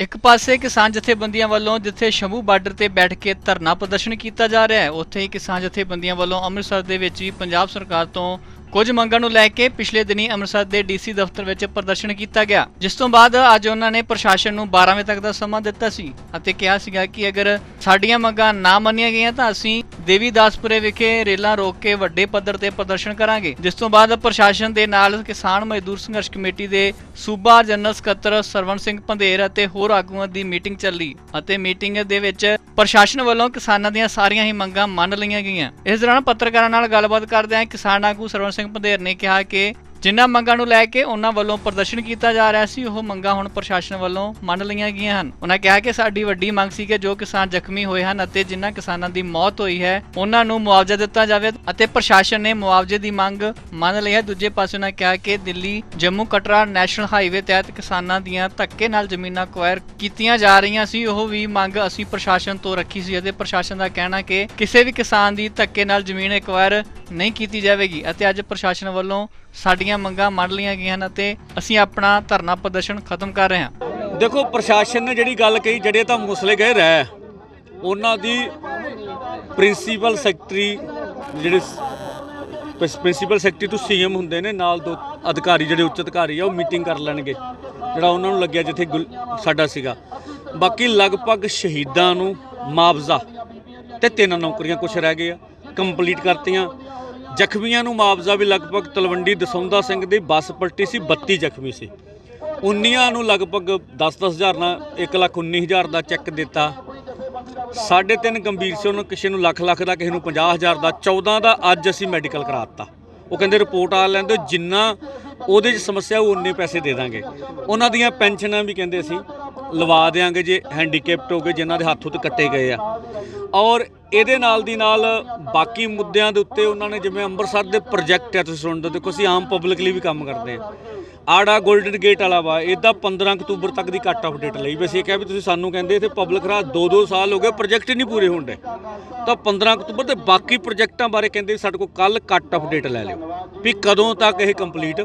ਇੱਕ ਪਾਸੇ ਕਿਸਾਨ ਜਥੇਬੰਦੀਆਂ ਵੱਲੋਂ ਜਿੱਥੇ ਸ਼ੰਭੂ ਬਾਰਡਰ ਤੇ ਬੈਠ ਕੇ ਧਰਨਾ ਪ੍ਰਦਰਸ਼ਨ ਕੀਤਾ ਜਾ ਰਿਹਾ ਹੈ, ਉੱਥੇ ਹੀ ਕਿਸਾਨ ਜਥੇਬੰਦੀਆਂ ਵੱਲੋਂ ਅੰਮ੍ਰਿਤਸਰ ਦੇ ਵਿੱਚ ਵੀ ਪੰਜਾਬ ਸਰਕਾਰ ਤੋਂ ਕੁਝ ਮੰਗਾਂ ਨੂੰ ਲੈ ਕੇ ਪਿਛਲੇ ਦਿਨੀ ਅੰਮ੍ਰਿਤਸਰ ਦੇ ਡੀਸੀ ਦਫ਼ਤਰ ਵਿੱਚ ਪ੍ਰਦਰਸ਼ਨ ਕੀਤਾ ਗਿਆ, ਜਿਸ ਤੋਂ ਬਾਅਦ ਅੱਜ ਉਹਨਾਂ ਨੇ ਪ੍ਰਸ਼ਾਸਨ ਨੂੰ 12 ਵਜੇ ਤੱਕ ਦਾ ਸਮਾਂ ਦਿੱਤਾ ਸੀ ਅਤੇ ਕਿਹਾ ਸੀਗਾ ਕਿ ਅਗਰ ਸਾਡੀਆਂ ਮੰਗਾਂ ਨਾ ਮੰਨੀਆਂ ਗਈਆਂ ਤਾਂ ਅਸੀਂ ਦੇਵੀਦਾਸਪੁਰੇ ਵਿਖੇ ਰੇਲਾਂ ਰੋਕ ਕੇ ਵੱਡੇ ਪੱਧਰ ਤੇ ਪ੍ਰਦਰਸ਼ਨ ਕਰਾਂਗੇ, ਜਿਸ ਤੋਂ ਬਾਅਦ ਪ੍ਰਸ਼ਾਸਨ ਦੇ ਨਾਲ ਕਿਸਾਨ ਮਜ਼ਦੂਰ ਸੰਘਰਸ਼ ਕਮੇਟੀ ਦੇ ਸੂਬਾ ਜਨਰਲ ਸਕੱਤਰ ਸਰਵਣ ਸਿੰਘ ਪੰਧੇਰ ਅਤੇ ਹੋਰ ਆਗੂਆਂ ਦੀ ਮੀਟਿੰਗ ਚੱਲੀ ਅਤੇ ਮੀਟਿੰਗ ਦੇ ਵਿੱਚ ਪ੍ਰਸ਼ਾਸਨ ਵੱਲੋਂ ਕਿਸਾਨਾਂ ਦੀਆਂ ਸਾਰੀਆਂ ਹੀ ਮੰਗਾਂ ਮੰਨ ਲਈਆਂ ਗਈਆਂ। ਇਸ ਦੌਰਾਨ ਪੱਤਰਕਾਰਾਂ ਨਾਲ ਗੱਲਬਾਤ ਕਰਦਿਆਂ ਕਿਸਾਨ ਆਗੂ ਸਰਵਣ ਸਿੰਘ ਪੰਧੇਰ ਨੇ ਕਿਹਾ ਕਿ ਜਿਨ੍ਹਾਂ ਮੰਗਾਂ ਨੂੰ ਲੈ ਕੇ ਉਹਨਾਂ ਵੱਲੋਂ ਪ੍ਰਦਰਸ਼ਨ ਕੀਤਾ ਜਾ ਰਿਹਾ ਸੀ, ਉਹ ਮੰਗਾਂ ਹੁਣ ਪ੍ਰਸ਼ਾਸਨ ਵੱਲੋਂ ਮੰਨ ਲਈਆਂ ਗਈਆਂ ਹਨ। ਉਹਨਾਂ ਕਿਹਾ ਕਿ ਸਾਡੀ ਵੱਡੀ ਮੰਗ ਸੀ ਕਿ ਜੋ ਕਿਸਾਨ ਜ਼ਖਮੀ ਹੋਏ ਹਨ ਅਤੇ ਜਿਨ੍ਹਾਂ ਕਿਸਾਨਾਂ ਦੀ ਮੌਤ ਹੋਈ ਹੈ, ਉਹਨਾਂ ਨੂੰ ਮੁਆਵਜ਼ਾ ਦਿੱਤਾ ਜਾਵੇ ਅਤੇ ਪ੍ਰਸ਼ਾਸਨ ਨੇ ਮੁਆਵਜ਼ੇ ਦੀ ਮੰਗ ਮੰਨ ਲਈ ਹੈ। ਦੂਜੇ ਪਾਸੇ ਉਹਨਾਂ ਕਿਹਾ ਕਿ ਦਿੱਲੀ, ਜੰਮੂ ਕਟਰਾ ਨੈਸ਼ਨਲ ਹਾਈਵੇ ਤਹਿਤ ਕਿਸਾਨਾਂ ਦੀਆਂ ਧੱਕੇ ਨਾਲ ਜ਼ਮੀਨਾਂ ਅਕਵਾਇਰ ਕੀਤੀਆਂ ਜਾ ਰਹੀਆਂ ਸੀ। ਉਹ ਵੀ ਮੰਗ ਅਸੀਂ ਪ੍ਰਸ਼ਾਸਨ ਤੋਂ ਰੱਖੀ ਸੀ ਅਤੇ ਪ੍ਰਸ਼ਾਸਨ ਦਾ ਕਹਿਣਾ ਕਿ ਕਿਸੇ ਵੀ ਕਿਸਾਨ ਦੀ ਧੱਕੇ ਨਾਲ ਜ਼ਮੀਨ ਅਕਵਾਇਰ ਨਹੀਂ ਕੀਤੀ ਜਾਵੇਗੀ ਅਤੇ ਅੱਜ ਪ੍ਰਸ਼ਾਸਨ ਵੱਲੋਂ ਸਾਡੀਆਂ ਮੰਗਾਂ ਮੰਨ ਲਈਆਂ ਗਈਆਂ ਹਨ ਅਤੇ ਅਸੀਂ ਆਪਣਾ ਧਰਨਾ ਪ੍ਰਦਰਸ਼ਨ ਖਤਮ ਕਰ ਰਹੇ ਹਾਂ। ਦੇਖੋ, ਪ੍ਰਸ਼ਾਸਨ ਨੇ ਜਿਹੜੀ ਗੱਲ ਕਹੀ, ਜਿਹੜੇ ਤਾਂ ਮਸਲੇ ਗਏ ਰਹਿ, ਉਹਨਾਂ ਦੀ ਪ੍ਰਿੰਸੀਪਲ ਸੈਕਟਰੀ, ਜਿਹੜੇ ਪ੍ਰਿੰਸੀਪਲ ਸੈਕਟਰੀ ਤੋਂ ਸੀਐਮ ਹੁੰਦੇ ਨੇ, ਨਾਲ ਦੋ ਅਧਿਕਾਰੀ, ਜਿਹੜੇ ਉੱਚ ਅਧਿਕਾਰੀ ਆ, ਉਹ ਮੀਟਿੰਗ ਕਰ ਲੈਣਗੇ, ਜਿਹੜਾ ਉਹਨਾਂ ਨੂੰ ਲੱਗਿਆ ਜਿੱਥੇ ਗੁਲ- ਸਾਡਾ ਸੀਗਾ। ਬਾਕੀ ਲਗਭਗ ਸ਼ਹੀਦਾਂ ਨੂੰ ਮੁਆਵਜ਼ਾ ਤੇ ਤਿੰਨ ਨੌਕਰੀਆਂ ਕੁਝ ਰਹਿ ਗਏ ਆ ਕੰਪਲੀਟ ਕਰਤੀਆਂ। ਜ਼ਖਮੀਆਂ ਨੂੰ ਮੁਆਵਜ਼ਾ ਵੀ ਲਗਭਗ ਤਲਵੰਡੀ ਦਸੌਂਦਾ ਸਿੰਘ ਦੀ ਬੱਸ ਪਲਟੀ ਸੀ 32 ਜ਼ਖਮੀ ਸੀ। 19 ਨੂੰ ਲਗਭਗ 10-10 ਹਜ਼ਾਰ ਨਾਲ 1 ਲੱਖ 19 ਹਜ਼ਾਰ ਦਾ ਚੈੱਕ ਦਿੱਤਾ। ਸਾਢੇ ਤਿੰਨ ਗੰਭੀਰ ਸੀ, ਉਹਨੂੰ ਕਿਸੇ ਨੂੰ ਲੱਖ ਲੱਖ ਦਾ, ਕਿਸੇ ਨੂੰ 50 ਹਜ਼ਾਰ ਦਾ 14 ਦਾ ਅੱਜ ਅਸੀਂ ਮੈਡੀਕਲ ਕਰਾ ਦਿੱਤਾ। ਉਹ ਕਹਿੰਦੇ ਰਿਪੋਰਟ ਆ ਲੈਂਦੇ ਜਿੰਨਾ ਉਹਦੇ 'ਚ ਸਮੱਸਿਆ ਉਹ ਉਨੇ ਪੈਸੇ ਦੇ ਦਾਂਗੇ। ਉਹਨਾਂ ਦੀਆਂ ਪੈਨਸ਼ਨਾਂ ਵੀ ਕਹਿੰਦੇ ਅਸੀਂ ਲਵਾ ਦੇਾਂਗੇ ਜੇ ਹੈਂਡੀਕੈਪਟ ਹੋ ਗਏ, ਜਿਨ੍ਹਾਂ ਦੇ ਹੱਥੋਂ ਉੱਤੇ ਕੱਟੇ ਗਏ ਆ। ਔਰ ਇਹਦੇ ਨਾਲ ਦੀ ਨਾਲ ਬਾਕੀ ਮੁੱਦਿਆਂ ਦੇ ਉੱਤੇ ਉਹਨਾਂ ਨੇ ਜਿਵੇਂ ਅੰਮ੍ਰਿਤਸਰ ਦੇ ਪ੍ਰੋਜੈਕਟ ਆ ਤੁਸੀਂ ਸੁਣਦੇ ਦੇਖੋ, ਅਸੀਂ ਆਮ ਪਬਲਿਕ ਲਈ ਵੀ ਕੰਮ ਕਰਦੇ ਆ ਆੜਾ 골ਡਨ ਗੇਟ ਵਾਲਾ ਵਾ, ਇਹਦਾ 15 ਅਕਤੂਬਰ ਤੱਕ ਦੀ ਕੱਟ ਆਫ ਡੇਟ ਲਈ। ਵੀ ਅਸੀਂ ਕਿਹਾ ਵੀ ਤੁਸੀਂ ਸਾਨੂੰ ਕਹਿੰਦੇ, ਇੱਥੇ ਪਬਲਿਕ ਰਾਹ 2-2 ਸਾਲ ਹੋ ਗਏ ਪ੍ਰੋਜੈਕਟ ਹੀ ਨਹੀਂ ਪੂਰੇ ਹੁੰਦੇ। ਤਾਂ 15 ਅਕਤੂਬਰ ਤੇ ਬਾਕੀ ਪ੍ਰੋਜੈਕਟਾਂ ਬਾਰੇ ਕਹਿੰਦੇ ਸਾਡੇ ਕੋਲ ਕੱਲ ਕੱਟ ਆਫ ਡੇਟ ਲੈ ਲਿਓ। ਵੀ ਕਦੋਂ ਤੱਕ ਇਹ ਕੰਪਲੀਟ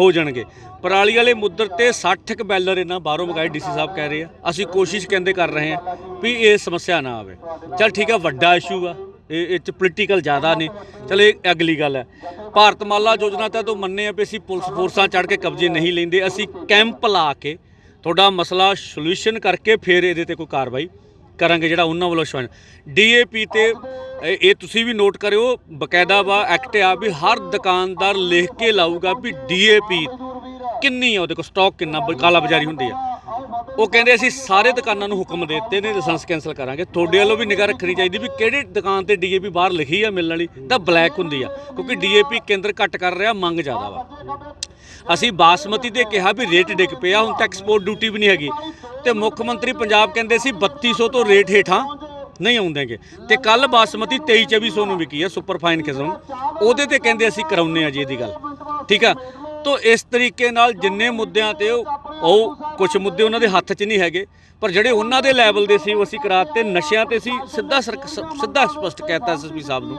ਹੋ ਜਾਣਗੇ। ਪਰਾਲੀ ਵਾਲੇ ਮੁੱਦਰ ਤੇ 60 ਕ ਬੈਲਰ ਇਹਨਾਂ ਬਾਹਰੋਂ ਮੰਗਾਏ, ਡੀਸੀ ਸਾਹਿਬ ਕਹਿ ਰਹੇ ਆ। ਅਸੀਂ ਕੋਸ਼ਿਸ਼ ਕਹਿੰਦੇ ਕਰ ਰਹੇ ਹਾਂ ਵੀ ਇਹ ਸਮੱਸਿਆ ਨਾ ਆਵੇ। ਚਲ ਠੀਕ ਆ, ਵੱਡਾ ਇਸ਼ੂ ਆ। ਇਹ ਇਹ ਚ ਪੋਲੀਟੀਕਲ ਜ਼ਿਆਦਾ ਨੇ। ਚਲ ਇਹ ਅਗਲੀ ਗੱਲ ਹੈ। ਭਾਰਤ ਮਾਲਾ ਯੋਜਨਾ ਤਾਂ ਉਹ ਮੰਨੇ ਆ ਵੀ ਅਸੀਂ ਪੁਲਿਸ ਫੋਰਸਾਂ ਚੜ ਕੇ ਕਬਜ਼ੇ ਨਹੀਂ ਲੈਂਦੇ। ਅਸੀਂ ਕੈਂਪ ਲਾ ਕੇ ਤੁਹਾਡਾ ਮਸਲਾ ਸੋਲੂਸ਼ਨ ਕਰਕੇ ਫਿਰ ਇਹਦੇ ਤੇ ਕੋਈ ਕਾਰਵਾਈ ਕਰਾਂਗੇ ਜਿਹੜਾ ਉਹਨਾਂ ਵੱਲੋਂ ਸ਼ਵਨ ਡੀਏਪੀ ਤੇ, ਇਹ ਤੁਸੀਂ ਵੀ ਨੋਟ ਕਰਿਓ, ਬਕਾਇਦਾ ਵਾ ਐਕਟ ਆ ਵੀ ਹਰ ਦੁਕਾਨਦਾਰ ਲਿਖ ਕੇ ਲਾਊਗਾ ਵੀ ਡੀਏਪੀ ਕਿੰਨੀ ਆ, ਉਹਦੇ ਕੋਲ ਸਟਾਕ ਕਿੰਨਾ ਬ- ਕਾਲਾ ਬਾਜ਼ਾਰੀ ਹੁੰਦੀ ਆ। ਉਹ ਕਹਿੰਦੇ ਅਸੀਂ ਸਾਰੇ ਦੁਕਾਨਾਂ ਨੂੰ ਹੁਕਮ ਦੇ ਦਿੱਤੇ ਨੇ ਲਾਇਸੈਂਸ ਕੈਨਸਲ ਕਰਾਂਗੇ। ਤੁਹਾਡੇ ਵੱਲੋਂ ਵੀ ਨਿਗਾਹ ਰੱਖਣੀ ਚਾਹੀਦੀ ਵੀ ਕਿਹੜੀ ਦੁਕਾਨ ਤੇ ਡੀਏਪੀ ਬਾਹਰ ਲਿਖੀ ਆ ਮਿਲਣ ਵਾਲੀ, ਤਾਂ ਬਲੈਕ ਹੁੰਦੀ ਆ, ਕਿਉਂਕਿ ਡੀਏਪੀ ਕੇਂਦਰ ਘੱਟ ਕਰ ਰਿਹਾ, ਮੰਗ ਜ਼ਿਆਦਾ ਵਾ। ਅਸੀਂ ਬਾਸਮਤੀ ਤੇ ਕਿਹਾ ਵੀ ਰੇਟ ਡਿੱਗ ਪਿਆ, ਹੁਣ ਤਾਂ ਐਕਸਪੋਰਟ ਡਿਊਟੀ ਵੀ ਨਹੀਂ ਹੈਗੀ। ਤੇ ਮੁੱਖ ਮੰਤਰੀ ਪੰਜਾਬ ਕਹਿੰਦੇ ਸੀ 3200 ਤੋਂ ਰੇਟ ਹੇਠਾਂ ਨਹੀਂ ਆਉਂਦੇਗੇ। ਤੇ ਕੱਲ ਬਾਸਮਤੀ 23 2400 ਨੂੰ ਵਿਕੀ ਆ ਸੁਪਰ ਫਾਈਨ ਕਿਸਮ। ਉਹਦੇ ਤੇ ਕਹਿੰਦੇ ਅਸੀਂ ਕਰਾਉਨੇ ਆ ਜੀ ਇਹਦੀ ਗੱਲ। ਠੀਕ ਆ? ਤੋ ਇਸ ਤਰੀਕੇ ਨਾਲ ਜਿੰਨੇ ਮੁੱਦਿਆਂ ਤੇ ਉਹ ਉਹ ਕੁਝ ਮੁੱਦੇ ਉਹਨਾਂ ਦੇ ਹੱਥ 'ਚ ਨਹੀਂ ਹੈਗੇ, ਪਰ ਜਿਹੜੇ ਉਹਨਾਂ ਦੇ ਲੈਵਲ ਦੇ ਸੀ, ਉਹ ਅਸੀਂ ਕਰਾਤੇ, ਨਸ਼ਿਆਂ ਤੇ ਅਸੀਂ ਸਿੱਧਾ ਸਰਕ- ਸ- ਸਿੱਧਾ ਸਪਸ਼ਟ ਕਹਿਤਾ ਐਸਐਸਪੀ ਸਾਹਿਬ ਨੂੰ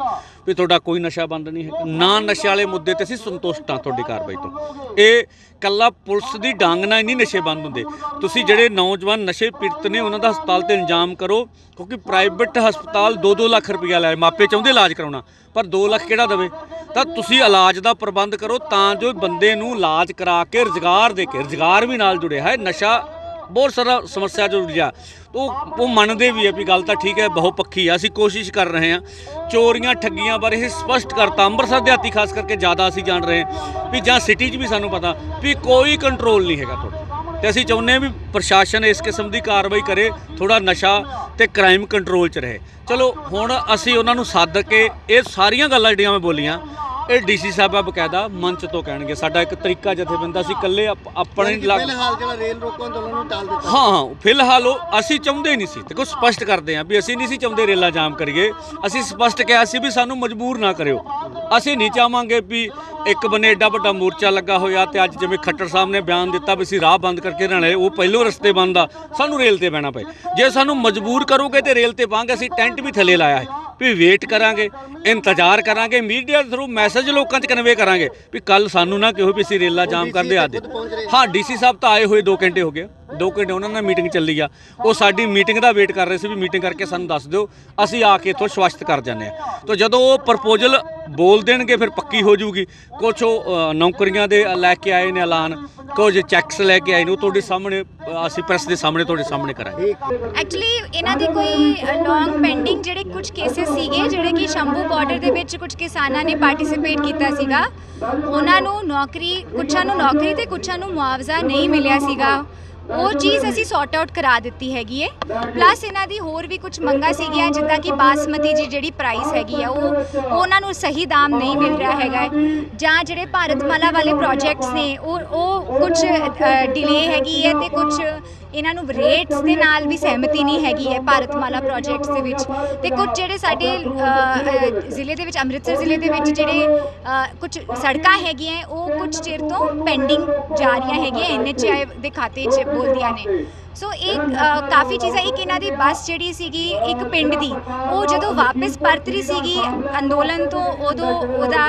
ਵੀ ਤੁਹਾਡਾ ਕੋਈ ਨਸ਼ਾ ਬੰਦ ਨਹੀਂ ਹੈ ਨਾ ਨਸ਼ੇ ਵਾਲੇ ਮੁੱਦੇ ਤੇ ਅਸੀਂ ਸੰਤੁਸ਼ਟ ਹਾਂ ਤੁਹਾਡੀ ਕਾਰਵਾਈ ਤੋਂ। ਇਹ ਕੱਲਾ ਪੁਲਿਸ ਦੀ ਡਾਂਗ ਨਾਲ ਨਹੀਂ ਨਸ਼ੇ ਬੰਦ ਹੁੰਦੇ। ਤੁਸੀਂ ਜਿਹੜੇ ਨੌਜਵਾਨ ਨਸ਼ੇ ਪੀੜਤ ਨੇ, ਉਹਨਾਂ ਦਾ ਹਸਪਤਾਲ ਤੇ ਇੰਜਾਮ ਕਰੋ, ਕਿਉਂਕਿ ਪ੍ਰਾਈਵੇਟ ਹਸਪਤਾਲ 2-2 ਲੱਖ ਰੁਪਇਆ ਲੈ ਮਾਪੇ ਚਾਹੁੰਦੇ ਇਲਾਜ ਕਰਾਉਣਾ, ਪਰ 2 ਲੱਖ ਕਿਹੜਾ ਦੇਵੇ? ਤਾਂ ਤੁਸੀਂ ਇਲਾਜ ਦਾ ਪ੍ਰਬੰਧ ਕਰੋ ਤਾਂ ਜੋ ਬੰਦੇ ਨੂੰ ਇਲਾਜ ਕਰਾ ਕੇ ਰੁਜ਼ਗਾਰ ਦੇ ਕੇ, ਰੁਜ਼ਗਾਰ ਵੀ ਨਾਲ ਜੁੜਿਆ ਹੈ ਨਸ਼ਾ ਬਹੁਤ ਸਾਰਾ ਸਮੱਸਿਆ ਜੁੜ ਜੁੜਿਆ ਉਹ ਉਹ ਮੰਨਦੇ ਵੀ ਆ ਵੀ ਗੱਲ ਤਾਂ ਠੀਕ ਹੈ, ਬਹੁ ਪੱਖੀ ਆ, ਅਸੀਂ ਕੋਸ਼ਿਸ਼ ਕਰ ਰਹੇ ਹਾਂ। ਚੋਰੀਆਂ, ਠੱਗੀਆਂ ਬਾਰੇ ਇਹ ਸਪਸ਼ਟ ਕਰਤਾ। ਅੰਮ੍ਰਿਤਸਰ ਦਿਹਾਤੀ ਖਾਸ ਕਰਕੇ ਜ਼ਿਆਦਾ ਅਸੀਂ ਜਾਣ ਰਹੇ ਹਾਂ ਵੀ ਜਾਂ ਸਿਟੀ 'ਚ ਵੀ ਸਾਨੂੰ ਪਤਾ ਵੀ ਕੋਈ ਕੰਟਰੋਲ ਨਹੀਂ ਹੈਗਾ ਤੁਹਾਡਾ। ਤੇ ਅਸੀਂ ਚਾਹੁੰਦੇ ਹਾਂ ਵੀ ਪ੍ਰਸ਼ਾਸਨ ਇਸ ਕਿਸਮ ਦੀ ਕਾਰਵਾਈ ਕਰੇ ਥੋੜਾ ਨਸ਼ਾ ਤੇ ਕ੍ਰਾਈਮ ਕੰਟਰੋਲ 'ਚ ਰਹੇ। ਚਲੋ ਹੁਣ ਅਸੀਂ ਉਹਨਾਂ ਨੂੰ ਸੱਦ ਕੇ ਇਹ ਸਾਰੀਆਂ ਗੱਲਾਂ ਜਿਹੜੀਆਂ ਮੈਂ ਬੋਲੀਆਂ ਇਹ ਡੀਸੀ ਸਾਹਿਬ ਆ ਬਕਾਇਦਾ ਮੰਚ ਤੋਂ ਕਹਿਣਗੇ। ਸਾਡਾ ਇੱਕ ਤਰੀਕਾ ਜਥੇਬੰਦਾ ਸੀ ਇਕੱਲੇ ਆਪ- ਆਪਣੇ ਲੱਗ ਫਿਲਹਾਲ ਜਿਹੜਾ ਰੇਲ ਰੋਕੋ ਅੰਦੋਲਨ ਨੂੰ ਟਾਲ ਦਿੱਤਾ। ਹਾਂ ਹਾਂ ਫਿਲਹਾਲ ਉਹ ਅਸੀਂ ਚਾਹੁੰਦੇ ਨਹੀਂ ਸੀ। ਦੇਖੋ ਸਪਸ਼ਟ ਕਰਦੇ ਹਾਂ ਵੀ ਅਸੀਂ ਨਹੀਂ ਸੀ ਚਾਹੁੰਦੇ ਰੇਲਾ ਜਾਮ ਕਰੀਏ। ਅਸੀਂ ਸਪਸ਼ਟ ਕਿਹਾ ਸੀ ਵੀ ਸਾਨੂੰ ਮਜਬੂਰ ਨਾ ਕਰਿਓ। ਅਸੀਂ ਨਹੀਂ ਚਾਹਾਂਗੇ ਵੀ ਇੱਕ ਬੰਨੇ ਏਡਾ ਵੱਡਾ ਮੋਰਚਾ ਲੱਗਾ ਹੋਇਆ ਤੇ ਅੱਜ ਜਿਵੇਂ ਖੱਟਰ ਸਾਹਿਬ ਨੇ ਬਿਆਨ ਦਿੱਤਾ ਵੀ ਅਸੀਂ ਰਾਹ ਬੰਦ ਕਰਕੇ ਰਹਿਣਾ ਉਹ ਪਹਿਲੋਂ ਰਸਤੇ ਬੰਦ ਆ ਸਾਨੂੰ ਰੇਲ ਤੇ ਬਹਿਣਾ ਪਏ। ਜੇ ਸਾਨੂੰ ਮਜਬੂਰ ਕਰੋਗੇ ਤੇ ਰੇਲ ਤੇ ਪਾਂਗੇ ਅਸੀਂ ਟੈਂਟ ਵੀ ਥੱਲੇ ਲਾਇਆ ਹੈ ਵੀ ਵੇਟ ਕਰਾਂਗੇ ਇੰਤਜ਼ਾਰ ਕਰਾਂਗੇ ਮੀਡੀਆ ਥਰੂ ਮੈਸੇਜ ਲੋਕਾਂ 'ਚ ਕਨਵੇ ਕਰਾਂਗੇ ਵੀ ਕੱਲ ਸਾਨੂੰ ਨਾ ਕਿਹੋ ਵੀ ਅਸੀਂ ਰੇਲਾ ਜਾਮ ਕਰਦੇ ਆ ਦੇ ਹਾਂ ਡੀਸੀ ਸਾਹਿਬ ਤਾਂ ਆਏ ਹੋਏ 2 ਘੰਟੇ ਹੋ ਗਏ। 2 ਘੰਟੇ ਉਹਨਾਂ ਨਾਲ ਮੀਟਿੰਗ ਚੱਲੀ ਆ। ਉਹ ਸਾਡੀ ਮੀਟਿੰਗ ਦਾ ਵੇਟ ਕਰ ਰਹੇ ਸੀ ਵੀ ਮੀਟਿੰਗ ਕਰਕੇ ਸਾਨੂੰ ਦੱਸ ਦਿਓ। ਅਸੀਂ ਆ ਕੇ ਇੱਥੋਂ ਸਵਾਸਤ ਕਰ ਜਾਂਦੇ ਆ ਤਾਂ ਜਦੋਂ ਉਹ ਪ੍ਰਪੋਜ਼ਲ ਬੋਲ ਦੇਣਗੇ, ਫਿਰ ਪੱਕੀ ਹੋ ਜਾਊਗੀ। ਕੁਝ ਉਹ ਨੌਕਰੀਆਂ ਦੇ ਲੈ ਕੇ ਆਏ ਨੇ ਐਲਾਨ। ਕੁਝ ਚੈੱਕਸ ਲੈ ਕੇ ਆਏ ਨੇ। ਉਹ ਤੁਹਾਡੇ ਸਾਹਮਣੇ, ਅਸੀਂ ਪ੍ਰੈਸ ਦੇ ਸਾਹਮਣੇ ਤੁਹਾਡੇ ਸਾਹਮਣੇ ਕਰਾਂਗੇ। ਐਕਚੁਅਲੀ ਇਹਨਾਂ ਦੀ ਕੋਈ ਲੌਂਗ ਪੈਂਡਿੰਗ ਜਿਹੜੇ ਕੁਝ ਕੇसेस ਸੀਗੇ, ਜਿਹੜੇ ਕਿ ਸ਼ੰਭੂ ਬਾਰਡਰ ਦੇ ਵਿੱਚ ਕੁਝ ਕਿਸਾਨਾਂ ਨੇ ਪਾਰਟਿਸਿਪੇਟ ਕੀਤਾ ਸੀਗਾ, ਉਹਨਾਂ ਨੂੰ ਨੌਕਰੀ, ਕੁਛਾਂ ਨੂੰ ਨੌਕਰੀ ਤੇ ਕੁਛਾਂ ਨੂੰ ਮੁਆਵਜ਼ਾ ਨਹੀਂ ਮਿਲਿਆ ਸੀਗਾ। ਉਹ ਚੀਜ਼ ਅਸੀਂ ਸੌਟ ਆਊਟ ਕਰਾ ਦਿੱਤੀ ਹੈਗੀ ਹੈ ਪਲੱਸ ਇਹਨਾਂ ਦੀ ਹੋਰ ਵੀ ਕੁਝ ਮੰਗਾਂ ਸੀਗੀਆਂ, ਜਿੱਦਾਂ ਕਿ ਬਾਸਮਤੀ ਜੀ ਜਿਹੜੀ ਪ੍ਰਾਈਸ ਹੈਗੀ ਆ, ਉਹ ਉਹਨਾਂ ਨੂੰ ਸਹੀ ਦਾਮ ਨਹੀਂ ਮਿਲ ਰਿਹਾ ਹੈਗਾ ਜਾਂ ਜਿਹੜੇ ਭਾਰਤਮਾਲਾ ਵਾਲੇ ਪ੍ਰੋਜੈਕਟਸ ਨੇ, ਉਹ ਉਹ ਕੁਝ ਡਿਲੇ ਹੈਗੀ ਹੈ ਤੇ ਕੁਝ ਇਹਨਾਂ ਨੂੰ ਰੇਟਸ ਦੇ ਨਾਲ ਵੀ ਸਹਿਮਤੀ ਨਹੀਂ ਹੈਗੀ ਹੈ ਭਾਰਤਮਾਲਾ ਪ੍ਰੋਜੈਕਟਸ ਦੇ ਵਿੱਚ। ਤੇ ਕੁਝ ਜਿਹੜੇ ਸਾਡੇ ਜ਼ਿਲ੍ਹੇ ਦੇ ਵਿੱਚ, ਅੰਮ੍ਰਿਤਸਰ ਜ਼ਿਲ੍ਹੇ ਦੇ ਵਿੱਚ ਜਿਹੜੇ ਕੁਝ ਸੜਕਾਂ ਹੈਗੀਆਂ ਉਹ ਕੁਝ ਚਿਰ ਤੋਂ ਪੈਂਡਿੰਗ ਜਾ ਰਹੀਆਂ ਹੈਗੀਆਂ ਐਨਐਚਆਈ ਦੇ ਖਾਤੇ 'ਚ ਬੋਲਦੀਆਂ ਨੇ। ਸੋ ਇਹ ਕਾਫੀ ਚੀਜ਼ਾਂ ਇੱਕ ਇਹਨਾਂ ਦੀ ਬੱਸ ਜਿਹੜੀ ਸੀਗੀ ਇੱਕ ਪਿੰਡ ਦੀ ਉਹ ਜਦੋਂ ਵਾਪਸ ਪਰਤ ਰਹੀ ਸੀਗੀ ਅੰਦੋਲਨ ਤੋਂ ਉਦੋਂ ਉਹਦਾ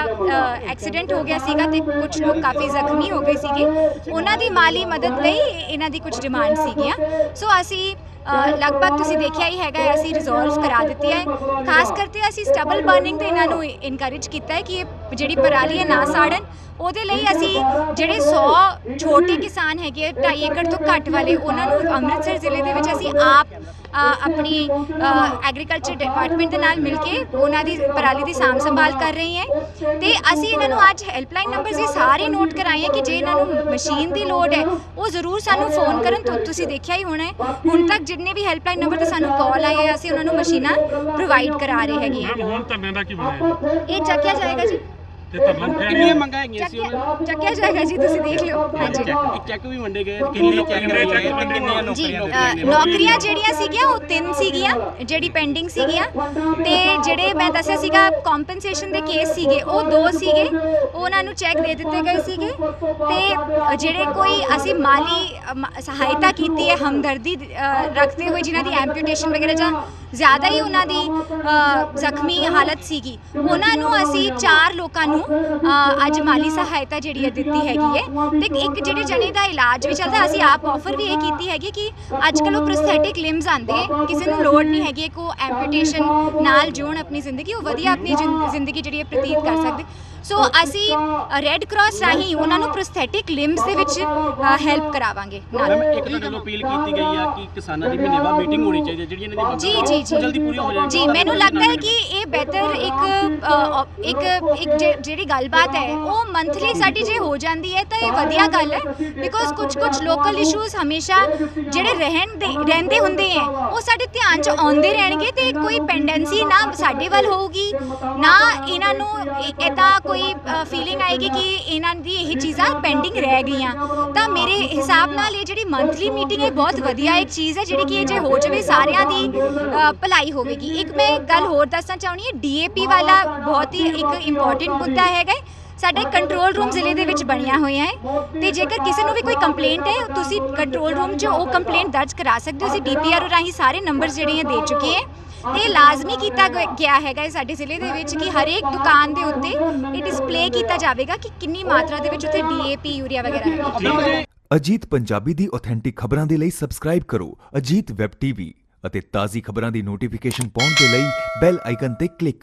ਐਕਸੀਡੈਂਟ ਹੋ ਗਿਆ ਸੀਗਾ ਤੇ ਕੁਝ ਲੋਕ ਕਾਫੀ ਜ਼ਖਮੀ ਹੋ ਗਏ ਸੀਗੇ ਉਹਨਾਂ ਦੀ ਮਾਲੀ ਮਦਦ ਲਈ ਇਹਨਾਂ ਦੀ ਕੁਝ ਡਿਮਾਂਡ ਸੀਗੀਆਂ ਸੋ ਅਸੀਂ ਲਗਭਗ ਤੁਸੀਂ ਦੇਖਿਆ ਹੀ ਹੈਗਾ ਅਸੀਂ ਰਿਜ਼ੋਲਵ ਕਰਾ ਦਿੱਤੀ ਹੈ। ਖਾਸ ਕਰਕੇ ਅਸੀਂ ਸਟਬਲ ਬਰਨਿੰਗ ਤੇ ਇਹਨਾਂ ਨੂੰ ਇਨਕਰੇਜ ਕੀਤਾ ਹੈ ਕਿ ਇਹ ਜਿਹੜੀ ਪਰਾਲੀ ਹੈ ਨਾ ਸਾੜਨ। ਉਹਦੇ ਲਈ ਅਸੀਂ ਜਿਹੜੇ 100 ਛੋਟੇ ਕਿਸਾਨ ਹੈਗੇ 2.5 ਏਕੜ ਤੋਂ ਘੱਟ ਵਾਲੇ, ਉਹਨਾਂ ਨੂੰ ਅੰਮ੍ਰਿਤਸਰ ਜ਼ਿਲ੍ਹੇ ਦੇ ਵਿੱਚ ਅਸੀਂ ਆਪ ਆਪਣੀ ਐਗਰੀਕਲਚਰ ਡਿਪਾਰਟਮੈਂਟ ਦੇ ਨਾਲ ਮਿਲ ਕੇ ਉਹਨਾਂ ਦੀ ਪਰਾਲੀ ਦੀ ਸਾਂਭ ਸੰਭਾਲ ਕਰ ਰਹੀ ਹੈ। ਤੇ ਅਸੀਂ ਇਹਨਾਂ ਨੂੰ ਅੱਜ ਹੈਲਪਲਾਈਨ ਨੰਬਰਸ ਵੀ ਸਾਰੇ ਨੋਟ ਕਰਾਏ ਕਿ ਜੇ ਇਹਨਾਂ ਨੂੰ ਮਸ਼ੀਨ ਦੀ ਲੋੜ ਹੈ ਉਹ ਜ਼ਰੂਰ ਸਾਨੂੰ ਫੋਨ ਕਰਨ ਤੋਂ ਤੁਸੀਂ ਦੇਖਿਆ ਹੀ ਹੋਣਾ ਹੈ। ਹੁਣ ਤੱਕ ਜਿੰਨੇ ਵੀ ਹੈਲਪਲਾਈਨ ਨੰਬਰ ਤੇ ਸਾਨੂੰ ਕਾਲ ਆਏ ਹੈ, ਅਸੀਂ ਉਹਨਾਂ ਨੂੰ ਮਸ਼ੀਨਾਂ ਪ੍ਰੋਵਾਈਡ ਕਰਾ ਰਹੇ ਹੈਗੇ ਹਾਂ ਮੈਮ ਹੁਣ ਧਰਨੇ ਦਾ ਕੀ ਬਣਿਆ? ਇਹ ਚੱਕਿਆ ਜਾਏਗਾ ਜੀ। ਤੇ ਧਰਨਾ ਉਠਿਆ ਕਿੰਨੀਆਂ ਨਹੀਂ ਮੰਗਾਂ ਹੈਗੀਆਂ ਸੀ ਉਹਨਾਂ ਚੱਕਿਆ ਜਾਏਗਾ ਜੀ ਤੁਸੀਂ ਦੇਖ ਲਿਓ। ਹਾਂਜੀ ਇੱਕ ਚੈੱਕ ਵੀ ਵੰਡੇ ਗਏ। ਕਿੰਨੇ ਚੈੱਕ ਵੰਡੇ ਗਏ? ਤੇ ਕਿੰਨੀਆਂ ਜੀ ਨੌਕਰੀਆਂ ਅ, ਨੌਕਰੀਆਂ ਜਿਹੜੀਆਂ ਸੀਗੀਆਂ ਉਹ ਤਿੰਨ ਸੀਗੀਆਂ ਜਿਹੜੀ ਪੈਂਡਿੰਗ ਸੀਗੀਆਂ। ਤੇ ਜਿਹੜੇ ਮੈਂ ਦੱਸਿਆ ਸੀਗਾ ਕੰਪਨਸੇਸ਼ਨ ਦੇ ਕੇਸ ਸੀਗੇ ਉਹ ਦੋ ਸੀਗੇ। ਉਹ ਉਹਨਾਂ ਨੂੰ ਚੈੱਕ ਦੇ ਦਿੱਤੇ ਗਏ ਸੀਗੇ। ਤੇ ਜਿਹੜੇ ਕੋਈ ਅਸੀਂ ਮਾਲੀ ਅ, ਮ- ਸਹਾਇਤਾ ਕੀਤੀ ਹੈ ਹਮਦਰਦੀ ਅ, ਰੱਖਦੇ ਹੋਏ ਜਿਨ੍ਹਾਂ ਦੀ ਐਂਪੂਟੇਸ਼ਨ ਵਗੈਰਾ ਜਾਂ ਜ਼ਿਆਦਾ ਹੀ ਉਹਨਾਂ ਦੀ ਅ, ਜ਼ਖਮੀ ਹਾਲਤ ਸੀਗੀ ਉਹਨਾਂ ਨੂੰ ਅਸੀਂ ਚਾਰ ਲੋਕਾਂ ਨੂੰ ਅ, ਅੱਜ ਮਾਲੀ ਸਹਾਇਤਾ ਜਿਹੜੀ ਹੈ ਦਿੱਤੀ ਹੈਗੀ ਹੈ। ਤੇ ਇੱਕ ਜਿਹੜੇ ਜਣੇ ਦਾ ਇਲਾਜ ਵੀ ਚੱਲਦਾ ਅਸੀਂ ਆਪ ਆਫਰ ਵੀ ਇਹ ਕੀਤੀ ਹੈਗੀ ਕਿ ਅੱਜ ਕੱਲ੍ਹ ਉਹ ਪ੍ਰੋਸਥੈਟਿਕ ਲਿੰਬਸ ਆਂਦੇ ਕਿਸੇ ਨੂੰ ਲੋੜ ਨਹੀਂ ਹੈਗੀ ਕਿ ਐਂਪੂਟੇਸ਼ਨ ਨਾਲ ਜਿਉਣ ਆਪਣੀ ਜ਼ਿੰਦਗੀ ਉਹ ਵਧੀਆ ਆਪਣੀ ਜ਼ਿੰਦਗੀ ਜਿਹੜੀ ਹੈ ਬਤੀਤ ਕਰ ਸਕਦੇ। ਸੋ ਅਸੀਂ ਰੈੱਡ ਕਰਾਸ ਰਾਹੀਂ ਉਹਨਾਂ ਨੂੰ ਪ੍ਰੋਸਥੈਟਿਕ ਲਿੰਬਸ ਦੇ ਵਿੱਚ ਹੈਲਪ ਕਰਾਵਾਂਗੇ ਨਾਲ। ਮੈਮ ਇੱਕ ਤੁਹਾਡੇ ਵੱਲੋਂ ਅਪੀਲ ਕੀਤੀ ਗਈ ਆ ਕਿ ਕਿਸਾਨਾਂ ਦੀ ਮਹੀਨੇ ਬਾਅਦ ਮੀਟਿੰਗ ਹੋਣੀ ਚਾਹੀਦੀ ਹੈ ਜਿਹੜੀਆਂ ਇਹਨਾਂ ਦੀ ਮੰਗਾਂ ਜੀ ਵਾ, ਜੀ ਉਹ ਜੀ। ਜਲਦੀ ਪੂਰੀ ਹੋ ਜਾਣ ਜੀ ਮੈਨੂੰ ਲੱਗਦਾ ਹੈ ਕਿ ਇਹ ਬਿਹਤਰ ਇੱਕ ਇੱਕ ਇੱਕ ਜਿਹੜੀ ਗੱਲਬਾਤ ਹੈ ਉਹ ਮੰਥਲੀ ਸਾਡੀ ਜੇ ਹੋ ਜਾਂਦੀ ਹੈ ਤਾਂ ਇਹ ਵਧੀਆ ਗੱਲ ਹੈ ਬਿਕੋਜ਼ ਕੁਝ ਕੁਝ ਲੋਕਲ ਇਸ਼ੂਜ਼ ਹਮੇਸ਼ਾ ਜਿਹੜੇ ਰਹਿਣ ਦੇ ਰਹਿੰਦੇ ਹੁੰਦੇ ਹੈ ਉਹ ਸਾਡੇ ਧਿਆਨ 'ਚ ਆਉਂਦੇ ਰਹਿਣਗੇ ਤੇ ਕੋਈ ਪੈਂਡੈਂਸੀ ਨਾ ਸਾਡੇ ਵੱਲ ਹੋਊਗੀ ਨਾ ਇਹਨਾਂ ਨੂੰ ਇਦਾਂ ਕੋਈ ਫੀਲਿੰਗ ਆਏਗੀ ਕਿ ਇਹਨਾਂ ਦੀ ਇਹ ਚੀਜ਼ਾਂ ਪੈਂਡਿੰਗ ਰਹਿ ਗਈਆਂ। ਤਾਂ ਮੇਰੇ ਹਿਸਾਬ ਨਾਲ ਇਹ ਜਿਹੜੀ ਮੰਥਲੀ ਮੀਟਿੰਗ ਹੈ ਬਹੁਤ ਵਧੀਆ ਇੱਕ ਚੀਜ਼ ਹੈ, ਜਿਹੜੀ ਕਿ ਇਹ ਜੇ ਹੋ ਜਾਵੇ ਸਾਰਿਆਂ ਦੀ ਭਲਾਈ ਹੋਵੇਗੀ। ਇੱਕ ਮੈਂ ਗੱਲ ਹੋਰ ਦੱਸਣਾ ਚਾਹੁੰਦੀ ਹਾਂ ਡੀਏਪੀ ਵਾਲਾ ਬਹੁਤ ਹੀ ਇੱਕ ਇੰਪੋਰਟੈਂਟ ਮੁੱਦਾ ਹੈਗਾ ਹੈ। ਸਾਡੇ ਕੰਟਰੋਲ ਰੂਮ ਜ਼ਿਲ੍ਹੇ ਦੇ ਵਿੱਚ ਬਣਿਆ ਹੋਇਆ ਹੈ। ਤੇ ਜੇਕਰ ਕਿਸੇ ਨੂੰ ਵੀ ਕੋਈ ਕੰਪਲੇਂਟ ਹੈ, ਤੁਸੀਂ ਕੰਟਰੋਲ ਰੂਮ 'ਚ ਉਹ ਕੰਪਲੇਂਟ ਦਰਜ ਕਰਾ ਸਕਦੇ ਹੋ। ਅਸੀਂ ਡੀਪੀਆਰ ਰਾਹੀਂ ਸਾਰੇ ਨੰਬਰ ਜਿਹੜੇ ਆ ਦੇ ਚੁੱਕੇ ਹੈ। ਤੇ ਲਾਜ਼ਮੀ ਕੀਤਾ ਗ- ਗਿਆ ਹੈਗਾ ਹੈ ਸਾਡੇ ਜ਼ਿਲ੍ਹੇ ਦੇ ਵਿੱਚ ਕਿ ਹਰੇਕ ਦੁਕਾਨ ਦੇ ਉੱਤੇ ਇਹ ਡਿਸਪਲੇ ਕੀਤਾ ਜਾਵੇਗਾ ਕਿ ਕਿੰਨੀ ਮਾਤਰਾ ਦੇ ਵਿੱਚ ਉੱਥੇ ਡੀਏਪੀ ਯੂਰੀਆ ਵਗੈਰਾ ਹੈ। ਅਜੀਤ ਪੰਜਾਬੀ ਦੀ ਆਥੈਂਟਿਕ ਖਬਰਾਂ ਦੇ ਲਈ ਸਬਸਕ੍ਰਾਈਬ ਕਰੋ ਅਜੀਤ ਵੈਬ ਟੀਵੀ ਅਤੇ ਤਾਜ਼ੀ ਖਬਰਾਂ ਦੀ ਨੋਟੀਫਿਕੇਸ਼ਨ ਪਾਉਣ ਦੇ ਲਈ ਬੈਲ ਆਈਕਨ ਤੇ ਕਲਿੱਕ ਕਰੋ।